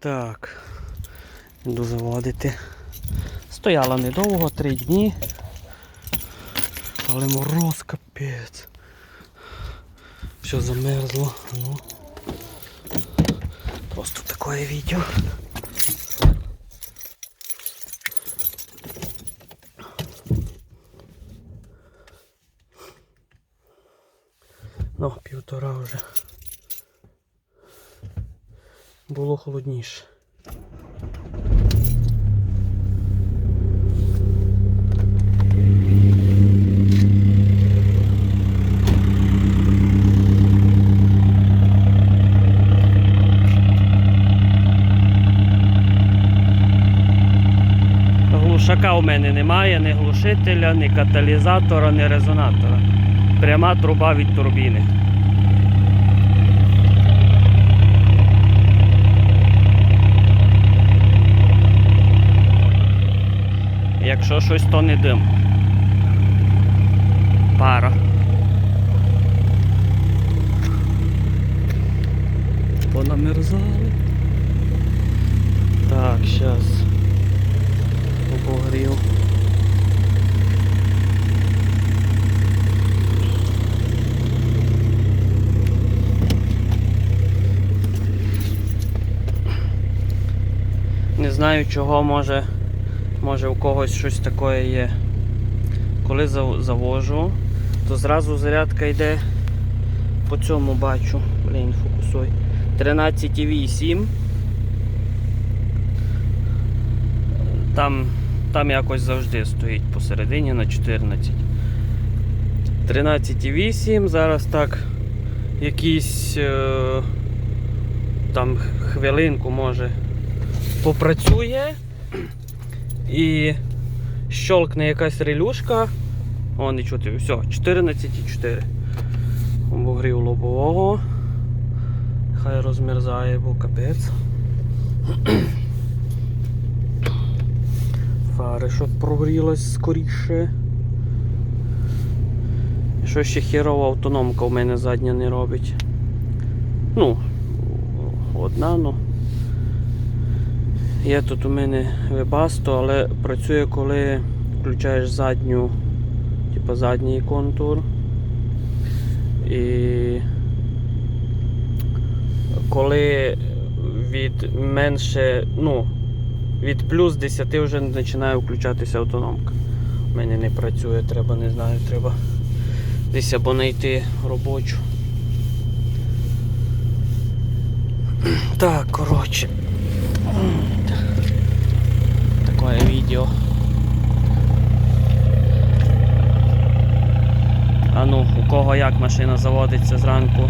Так, йду заводити. Стояла недовго, три дні. Але мороз капець. Все замерзло. Ну. Просто таке відео. Ну, півтора вже. Було холодніше. Глушака у мене немає, ні глушителя, ні каталізатора, ні резонатора. Пряма труба від турбіни. Якщо щось, то не дим. Пара. Понамерзали. Так, зараз обогрів. Не знаю чого може, може у когось щось таке є. Коли завожу, то зразу зарядка йде по цьому бачу. Блін, фокусуй. 13,8. Там, там якось завжди стоїть посередині на 14. 13,8. Зараз так якісь е, там хвилинку може попрацює і щолкне якась релюшка. О, не чути, все, 14,4. Обогрів лобового. Хай розмерзає, бо капець. Фари, щоб прогрілась скоріше. Що ще херова автономка в мене задня не робить. Ну, одна, ну. Є тут у мене вебасто, але працює, коли включаєш задню, типу задній контур. І коли від менше, ну, від плюс 10 вже починає включатися автономка. У мене не працює, треба, не знаю, треба десь або знайти робочу. Так, коротше. Такое. А ну, у кого як машина заводиться зранку,